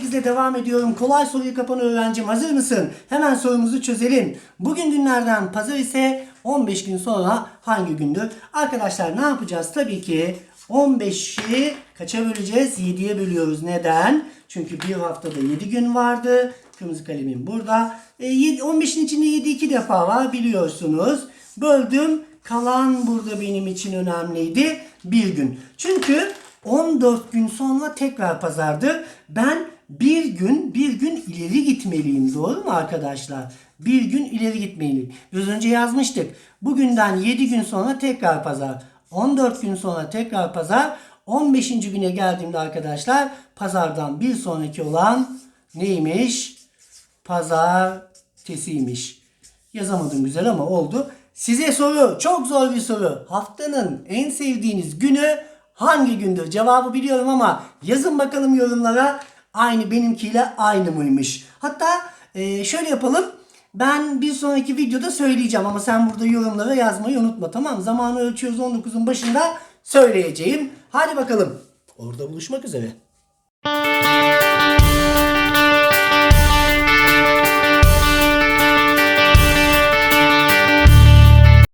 sizle devam ediyorum. Kolay soruyu kapan öğrencim hazır mısın? Hemen sorumuzu çözelim. Bugün günlerden pazar ise 15 gün sonra hangi gündür? Arkadaşlar ne yapacağız? Tabii ki 15'i kaça böleceğiz? 7'ye bölüyoruz. Neden? Çünkü bir haftada 7 gün vardı. Kırmızı kalemim burada. E, yedi- 15'in içinde 7 iki defa var biliyorsunuz. Böldüm. Kalan burada benim için önemliydi. Bir gün. Çünkü 14 gün sonra tekrar pazardır. Ben bir gün bir gün ileri gitmeliyim. Doğru mu arkadaşlar? Bir gün ileri gitmeliyim. Biraz önce yazmıştık. Bugünden 7 gün sonra tekrar pazar. 14 gün sonra tekrar pazar. 15. güne geldiğimde arkadaşlar pazardan bir sonraki olan neymiş? Pazartesiymiş. Yazamadım güzel ama oldu. Size soru, çok zor bir soru. Haftanın en sevdiğiniz günü hangi gündür? Cevabı biliyorum ama yazın bakalım yorumlara. Aynı benimkiyle aynı mıymış? Hatta e, şöyle yapalım. Ben bir sonraki videoda söyleyeceğim ama sen burada yorumlara yazmayı unutma tamam? Zamanı ölçüyoruz 19'un başında söyleyeceğim. Hadi bakalım. Orada buluşmak üzere.